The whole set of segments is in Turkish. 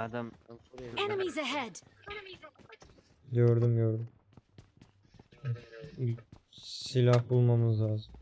Adam. Enemies ahead! Gördüm gördüm. Silah bulmamız lazım.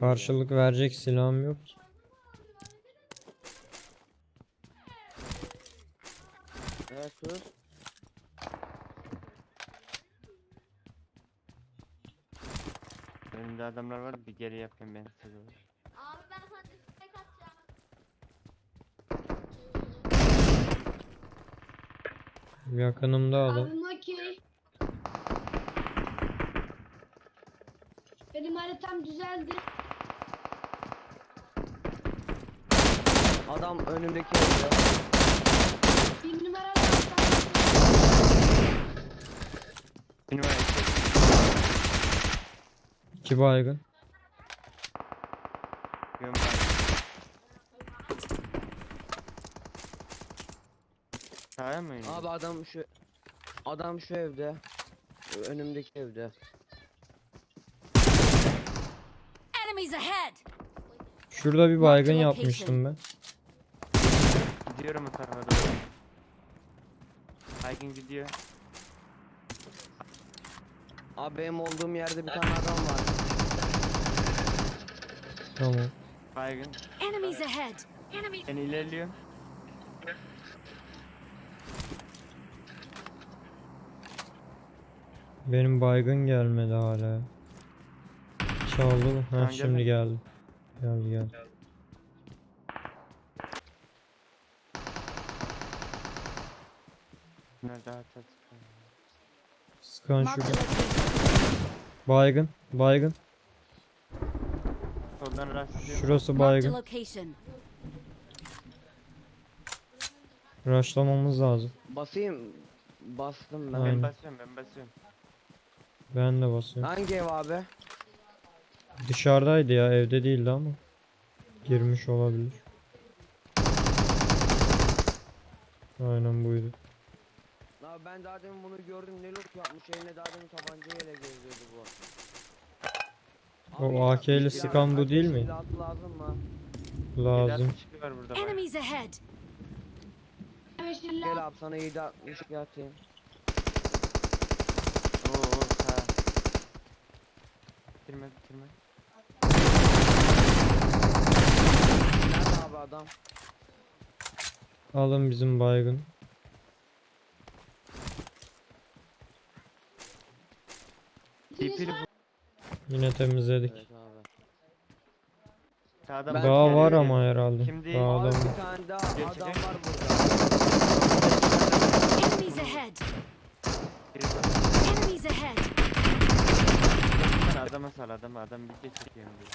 Karşılık verecek silahım yok ki. Evet. Önümde adamlar var bir geri yapayım ben size. doğru. Abi ben sana destek atacağım. Yakınımda adam. Abi Benim haritam düzeldi. Adam önümdeki evde. Bir numaralı var. İki baygın. Yapıyorum ben. Abi adam şu adam şu evde. Önümdeki evde. Enemies ahead! Şurada bir baygın yapmıştım ben. Gidiyorum o tarafa doğru. Baygın gidiyor. Abi benim olduğum yerde bir tane adam var. Tamam. Baygın. Enemies ahead! Ben ilerliyorum. Benim baygın gelmedi hala. Çaldı mı? Ha şimdi geldi. Geldi geldi. Nerede Mark the şurada. Baygın. Baygın. Şurası baygın. Rushlamamız lazım. Basayım. Bastım ben. Aynen. Ben basıyorum ben basıyorum. Ben de basıyorum. Hangi ev abi? Dışarıdaydı ya evde değildi ama. Girmiş olabilir. Aynen buydu. Abi ben daha demin bunu gördüm. Ne loot yapmış eline daha demin tabancayla geziyordu bu. O AK ile sıkan bu değil mi? lazım mı? Lazım. Burada bak. Enemies ahead! Gel abi sana 762 atayım. Oo. Bitirme bitirme. Nerede abi adam? Alın bizim baygın. Bu. Yine temizledik. Evet abi. Sağdan Ben- Daha var ama herhalde. Şimdi- Daha Abi adam bir var. tane daha Geçecek. adam var burada. Enemies ahead! Biri bu. Enemies ahead! Sen adama sal adama adam bir de çekiyorum diyor.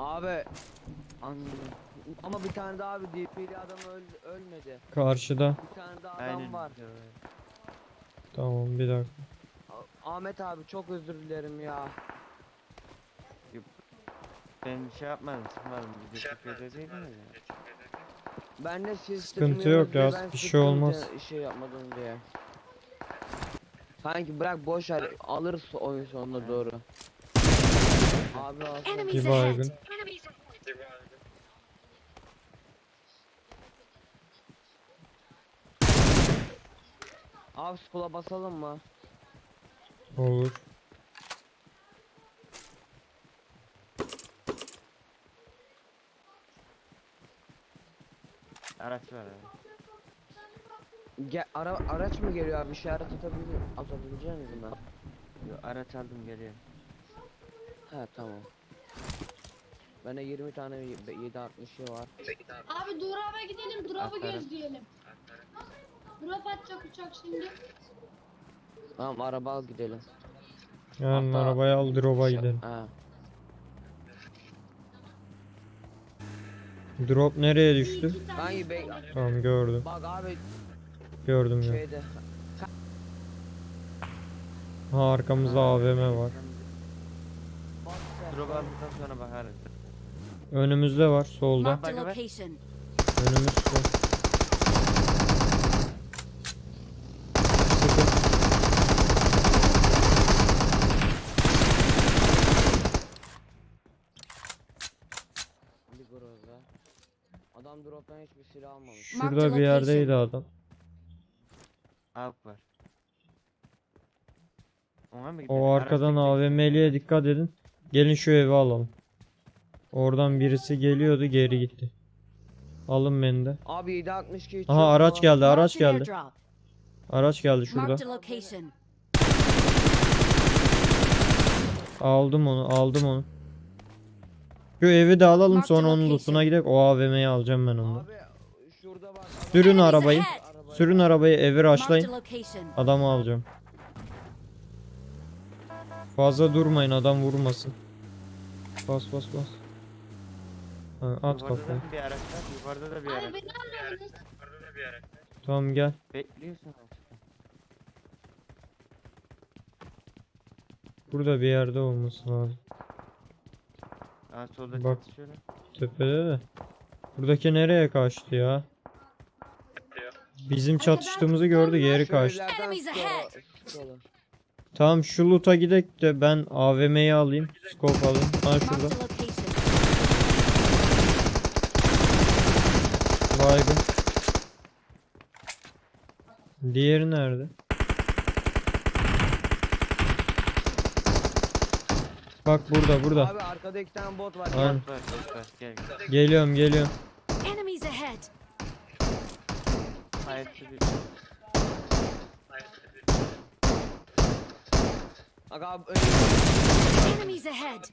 Abi An- ama bir tane daha abi DP'li adam öl- ölmedi. Karşıda. Bir tane daha adam Aynen. var. Tamam bir dakika. A- Ahmet abi çok özür dilerim ya. Ben şey yapmadım sıkmadım. Bir de Türkiye'de değil mi? Ben de siz Sıkıntı yok ya, bir şey olmaz. Şey yapmadım diye. Sanki bırak boş ver alırız oyun sonuna doğru. Abi. Enemies Bir baygın. Abi skula basalım mı? Olur. Araç var abi. Gel ara araç mı geliyor abi işaret atabilir atabilecek misin ben? Yo, araç aldım geliyorum. He tamam. Bende 20 tane 760 var. Abi Drop'a gidelim. Drop'u Aferin. gözleyelim. Drop atacak uçak şimdi. Tamam araba al gidelim. Yani Hatta- arabaya al drop'a gidelim. Ha. Drop nereye düştü? İki Hangi bey- Tamam gördüm. Bak abi Gördüm ya. Ha arkamızda AVM var. Önümüzde var solda. Önümüzde. Drop'tan hiçbir silah almamış. Mark Şurada bir yerdeydi adam. Avuk var. Ona mı gidelim? O arkadan. AVM'liye dikkat edin. Gelin şu evi alalım. Oradan birisi geliyordu geri gitti. Alın beni de. Abi 762 hiç Aha araç geldi araç geldi. Araç geldi şurada. Aldım onu aldım onu. Şu evi de alalım sonra onun lootuna gidelim. O AVM'yi alacağım ben onu. Abi şurada bak. adam- Sürün arabayı. Sürün arabayı evi location. Adamı alacağım. Fazla durmayın adam vurmasın. Bas bas bas. Ha, at Yukarıda kafayı. da bir araç var. Yukarıda da bir araç. Tamam gel. Bekliyorsun. Burada bir yerde olması lazım. Aa solda Bak. Tepede de. Buradaki nereye kaçtı ya? Bizim çatıştığımızı gördü geri kaçtı. Enemies ahead. Tamam şu loot'a gidek de ben AVM'yi alayım. Scope alayım. Ha Marked şurada. a location. Baygın. Diğeri nerede? Bak burada burada. Abi arkada iki tane bot var. Aynen. Bot var bot var. Gel gel. Geliyorum geliyorum. Enemies ahead. Bir. Abi. Enemies ahead.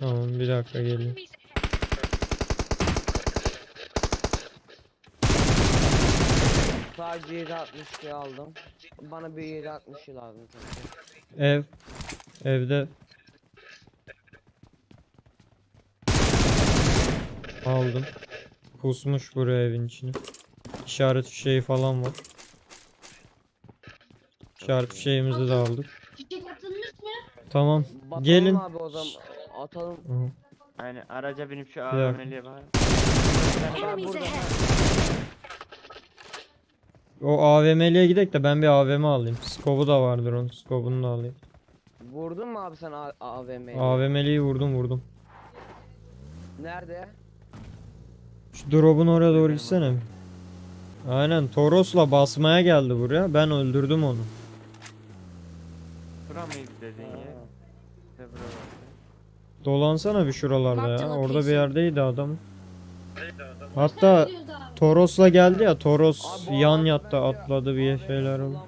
Tamam bir dakika geliyorum. Sadece 762 aldım. Bana bir 760 lazım çünkü. Ev. Evde. Aldım. Pusmuş buraya evin içine. İşaret fişeği falan var. İşaret fişeğimizi de aldık. Çiçek atılmış mı? Tamam. Bakalım Gelin. abi o zaman atalım. Aha. Aynen araca binip şu. AVM'liye bak. O AVM'liye gidek de ben bir AVM alayım. Scope'u da vardır onun. Scope'unu da alayım. Vurdun mu abi sen AVM'yi? AVM'liyi vurdum vurdum. Nerede? Şu drop'un oraya doğru gitsene. Aynen Toros'la basmaya geldi buraya. Ben öldürdüm onu. Dolansana bir şuralarda ya. Orada bir yerdeydi adam. Hatta? Toros'la geldi ya. Toros yan bence atladı bir şeyler oldu.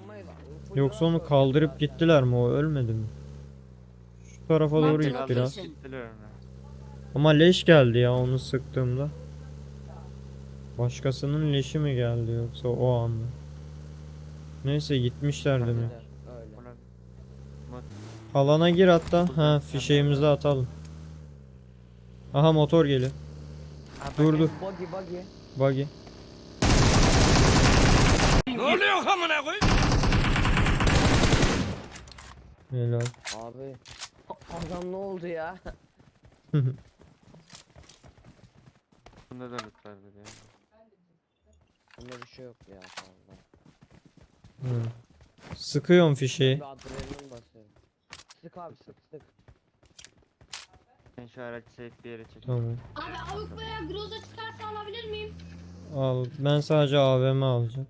Yoksa onu kaldırıp gittiler mi o ölmedi mi? Şu tarafa doğru git biraz. Ama leş geldi ya onu sıktığımda. Başkasının leşi mi geldi yoksa o anda? Neyse gitmişler demek. Alana gir hatta. Ha fişeğimizi de atalım. Aha motor geliyor. Ha, bak, Dur dur. Buggy buggy. Buggy. Helal. Abi. Adam ne oldu ya? Bunda da loot var dedi ya. Bunda bir şey yok ya fazla. Hı. Sıkıyorum fişeği. Bir adrenalin basıyorum. Sık abi sık sık. Ben şu aracı safe bir yere çekeyim. Tamam. Abi avuk veya groza çıkarsa alabilir miyim? Al. Ben sadece AVM alacağım.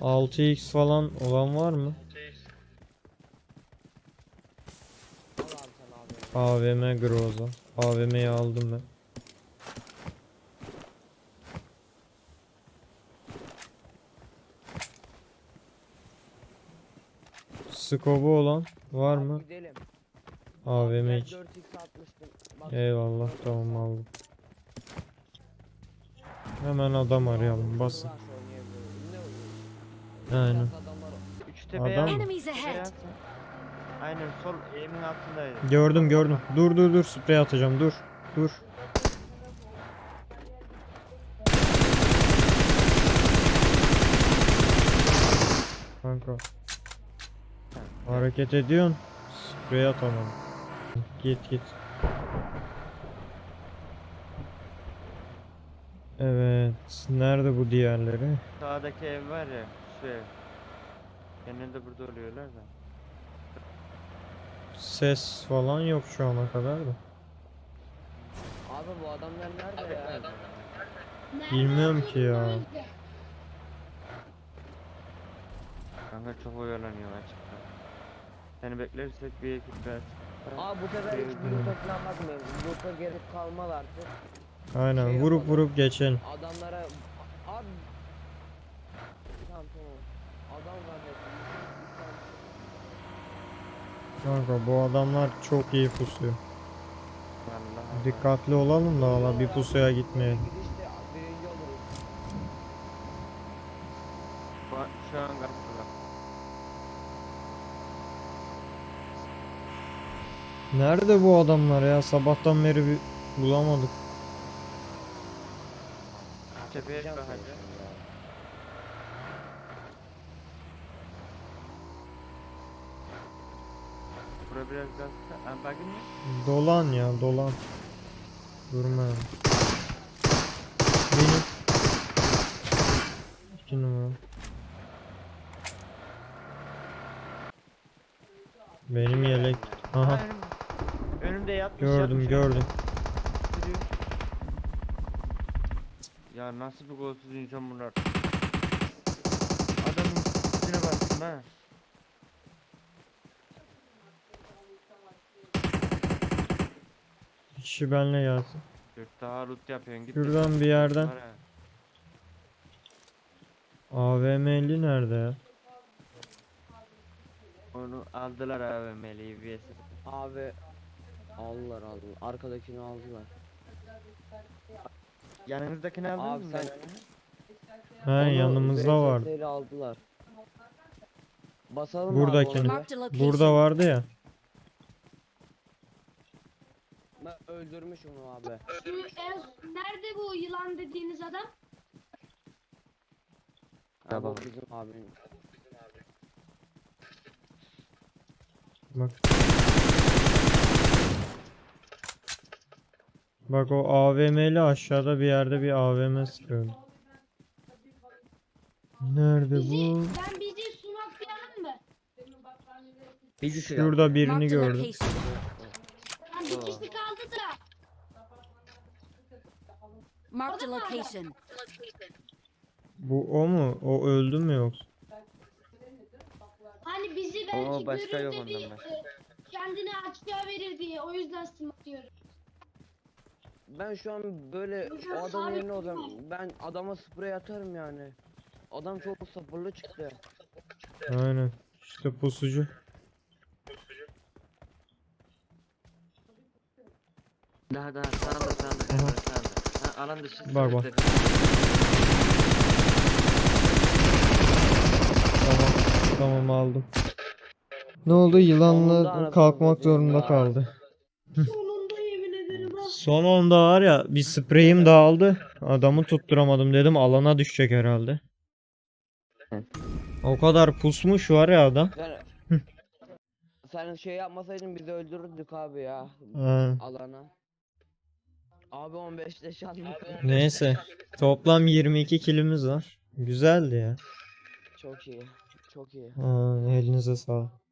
6x falan olan var mı? Al abi sen abi. AVM Groza. AVM'yi aldım ben. Skobu olan var mı? Gidelim. AVM Ben hiç. 4x atmıştım. Bak, Eyvallah tamam aldım. Hemen adam arayalım basın. Ne Aynen. Biraz adamlar Adam at, mı? Enemies tepeye ahead. at. Aynen sol eğimin altındaydı. Gördüm gördüm. Dur dur dur sprey atacağım dur. Dur. Hareket ediyorsun. Sprey atamam. Git git. Evet. Nerede bu diğerleri? Sağdaki ev var ya şu ev. Genelde burada oluyorlar da. Ses falan yok şu ana kadar da. Abi bu adamlar nerede ya? Bilmiyorum ki ya. Kanka çok oyalanıyor açıkta. Seni beklersek bir ekip çıkar. Abi bu sefer hiç grupa falan bakmıyorum. Grupa geri kalmaz artık. Aynen Şey vurup yapalım. vurup geçelim. Adamlara... Abi... Tamam tamam. Adam var. Kanka bu adamlar çok iyi pusuyor. Vallahi. Dikkatli olalım da valla bir pusuya gitmeyelim. Gidişte birinci oluruz. Şu an, şu an kapıda. Nerede bu adamlar ya? Sabahtan beri bir bulamadık. Tepeye seni ya. Bura biraz daha kısa. Ha bakın ya. Dolan ya dolan. Durma. ya. Benim. İki numara. Benim yelek. Aha yatmış gördüm yatmış, gördüm. Ya nasıl bir golsüz insan bunlar. Adamın üstüne bastım ha. Bir kişi benle gelsin. Dur daha loot yapıyorsun git. Şuradan bir yerden. Var. AVM'li nerede ya? Onu aldılar meleği VS. Abi... Aldılar aldılar. Arkadakini aldılar. Yanınızdakini Abi aldınız mı? sen- He Onu yanımızda var. VSS 'le aldılar. Basalım Buradakini. abi onu. Marked a location. Burada vardı ya. Ben öldürmüş onu abi. Şu nerede bu yılan dediğiniz adam? Tamam. Tamam. Bizim abim. Bak. Bak o AVM'li aşağıda bir yerde bir AVM sıkıyordu. Nerede Bizi, bu? ben bizi sunaklayalım mı? Bizi Şurada birini gördüm. Ben bir kişi kaldı da. Marked a location. Bu o mu? O öldü mü yoksa? Hani bizi belki Oo, başka yok görür de bir başka. e, kendini açığa verir diye. O yüzden sınaklıyorum. Ben şu an böyle o adamın yerine olacağım. Ben adama sprey atarım yani. Adam çok sabırlı çıktı. Aynen. İşte pusucu. Daha daha sağında Aha. Emre sağında. Ha alan dışı. Bak, bak. Tamam. Tamam aldım. Ne oldu? Yılanla kalkmak zorunda kaldı. Son onda var ya bir spreyim dağıldı. Adamı tutturamadım dedim alana düşecek herhalde. O kadar pusmuş var ya adam. Sen, sen şey yapmasaydın bizi öldürürdük abi ya. Ha, Alana. Abi 15'te şanlı. neyse. Toplam 22 kilimiz var. Güzeldi ya. Çok iyi. Çok iyi. Aa, elinize sağlık.